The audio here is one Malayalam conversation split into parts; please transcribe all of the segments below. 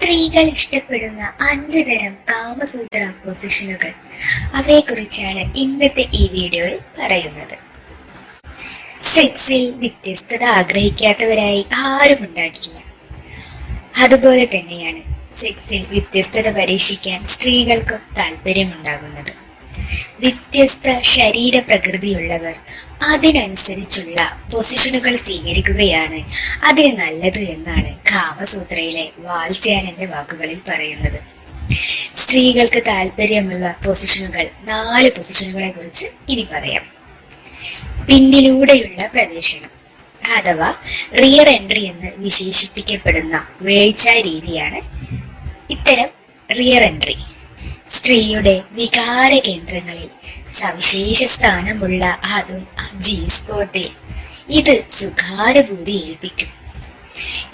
സ്ത്രീകൾ ഇഷ്ടപ്പെടുന്ന അഞ്ചു തരം കാമസൂത്ര പൊസിഷനുകൾ അവയെക്കുറിച്ചാണ് ഇന്നത്തെ ഈ വീഡിയോയിൽ പറയുന്നത്. സെക്സിൽ വ്യത്യസ്തത ആഗ്രഹിക്കാത്തവരായി ആരും ഉണ്ടാകില്ല. അതുപോലെ തന്നെയാണ് സെക്സിൽ വ്യത്യസ്തത പരീക്ഷിക്കാൻ സ്ത്രീകൾക്കും താല്പര്യമുണ്ടാകുന്നത്. വ്യത്യസ്ത ശരീര പ്രകൃതിയുള്ളവർ അതിനനുസരിച്ചുള്ള പൊസിഷനുകൾ സ്വീകരിക്കുകയാണ്. അതിന് നല്ലത് എന്നാണ് കാമസൂത്രയിലെ വാത്സ്യാനന്റെ വാക്കുകളിൽ പറയുന്നത്. സ്ത്രീകൾക്ക് താല്പര്യമുള്ള പൊസിഷനുകൾ നാല് പൊസിഷനുകളെ കുറിച്ച് ഇനി പറയാം. പിന്നിലൂടെയുള്ള പ്രവേശനം അഥവാ റിയർ എൻട്രി എന്ന് വിശേഷിപ്പിക്കപ്പെടുന്ന വീഴ്ച രീതിയാണ് ഇത്തരം റിയർ എൻട്രി സ്ത്രീയുടെ വികാര കേന്ദ്രങ്ങളിൽ സവിശേഷ സ്ഥാനമുള്ള അതും ജി സ്പോട്ടിൽ ഇത് സുഖാനുഭൂതി ഏൽപ്പിക്കും.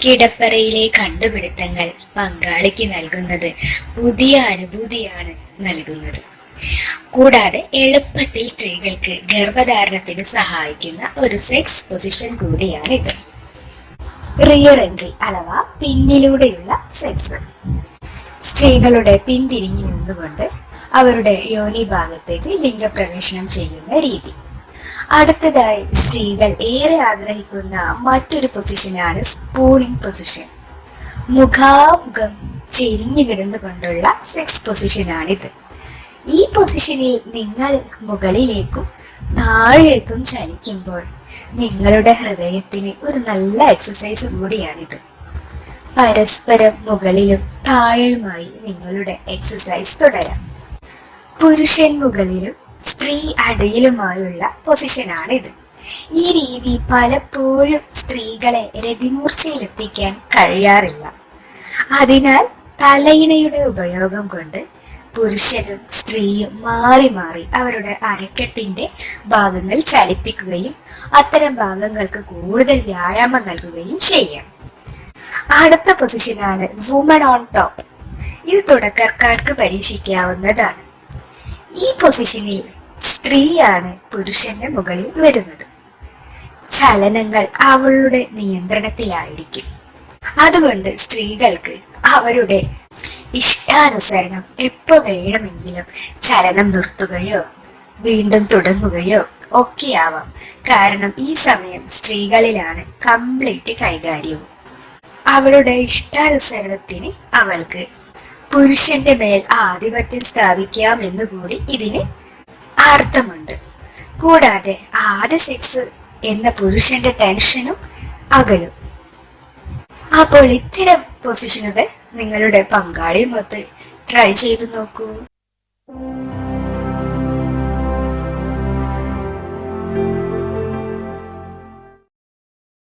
കിടപ്പറയിലെ കണ്ടുപിടുത്തങ്ങൾ പങ്കാളിക്ക് നൽകുന്നത് പുതിയ അനുഭൂതിയാണ് നൽകുന്നത്. കൂടാതെ എളുപ്പത്തിൽ സ്ത്രീകൾക്ക് ഗർഭധാരണത്തിന് സഹായിക്കുന്ന ഒരു സെക്സ് പൊസിഷൻ കൂടിയാണ് ഇത് റിയർ എൻട്രി അഥവാ പിന്നിലൂടെയുള്ള സെക്സ് സ്ത്രീകളുടെ പിന്തിരിഞ്ഞു നിന്നുകൊണ്ട് അവരുടെ യോനി ഭാഗത്തേക്ക് ലിംഗപ്രവേശനം ചെയ്യുന്ന രീതി. അടുത്തതായി സ്ത്രീകൾ ഏറെ ആഗ്രഹിക്കുന്ന മറ്റൊരു പൊസിഷനാണ് സ്പൂണിംഗ് പൊസിഷൻ. മുഖാമുഖം ചെരിഞ്ഞു കിടന്നുകൊണ്ടുള്ള സെക്സ് പൊസിഷനാണിത്. ഈ പൊസിഷനിൽ നിങ്ങൾ മുകളിലേക്കും താഴേക്കും ചലിക്കുമ്പോൾ നിങ്ങളുടെ ഹൃദയത്തിന് ഒരു നല്ല എക്സസൈസ് കൂടിയാണിത്. പരസ്പരം മുകളിലും താഴെയുമായി നിങ്ങളുടെ എക്സസൈസ് തുടരാം. പുരുഷൻ മുകളിലും സ്ത്രീ അടിയിലുമായുള്ള പൊസിഷനാണിത് ഈ രീതി പലപ്പോഴും സ്ത്രീകളെ രതിമൂർച്ചയിലെത്തിക്കാൻ കഴിയാറില്ല. അതിനാൽ തലയിണയുടെ ഉപയോഗം കൊണ്ട് പുരുഷനും സ്ത്രീയും മാറി മാറി അവരുടെ അരക്കെട്ടിന്റെ ഭാഗങ്ങൾ ചലിപ്പിക്കുകയും അത്തരം ഭാഗങ്ങൾക്ക് കൂടുതൽ വ്യായാമം നൽകുകയും ചെയ്യാം. അടുത്ത പൊസിഷനാണ് വുമൺ ഓൺ ടോപ്പ് ഇത് തുടക്കക്കാർക്ക് പരീക്ഷിക്കാവുന്നതാണ്. ഈ പൊസിഷനിൽ സ്ത്രീയാണ് പുരുഷന്റെ മുകളിൽ വരുന്നത്. ചലനങ്ങൾ അവളുടെ നിയന്ത്രണത്തിലായിരിക്കും. അതുകൊണ്ട് സ്ത്രീകൾക്ക് അവരുടെ ഇഷ്ടാനുസരണം എപ്പോൾ വേണമെങ്കിലും ചലനം നിർത്തുകയോ വീണ്ടും തുടങ്ങുകയോ ഒക്കെയാവാം. കാരണം ഈ സമയം സ്ത്രീകളിലാണ് കംപ്ലീറ്റ് കൈകാര്യവും അവളുടെ ഇഷ്ടാനുസരണത്തിന് അവൾക്ക് പുരുഷന്റെ മേൽ ആധിപത്യം സ്ഥാപിക്കാം എന്നുകൂടി ഇതിന് അർത്ഥമുണ്ട്. കൂടാതെ ആദ്യ സെക്സ് എന്ന പുരുഷന്റെ ടെൻഷനും അകലും. അപ്പോൾ ഇത്തരം പൊസിഷനുകൾ നിങ്ങളുടെ പങ്കാളിയുമൊത്ത് ട്രൈ ചെയ്തു നോക്കൂ.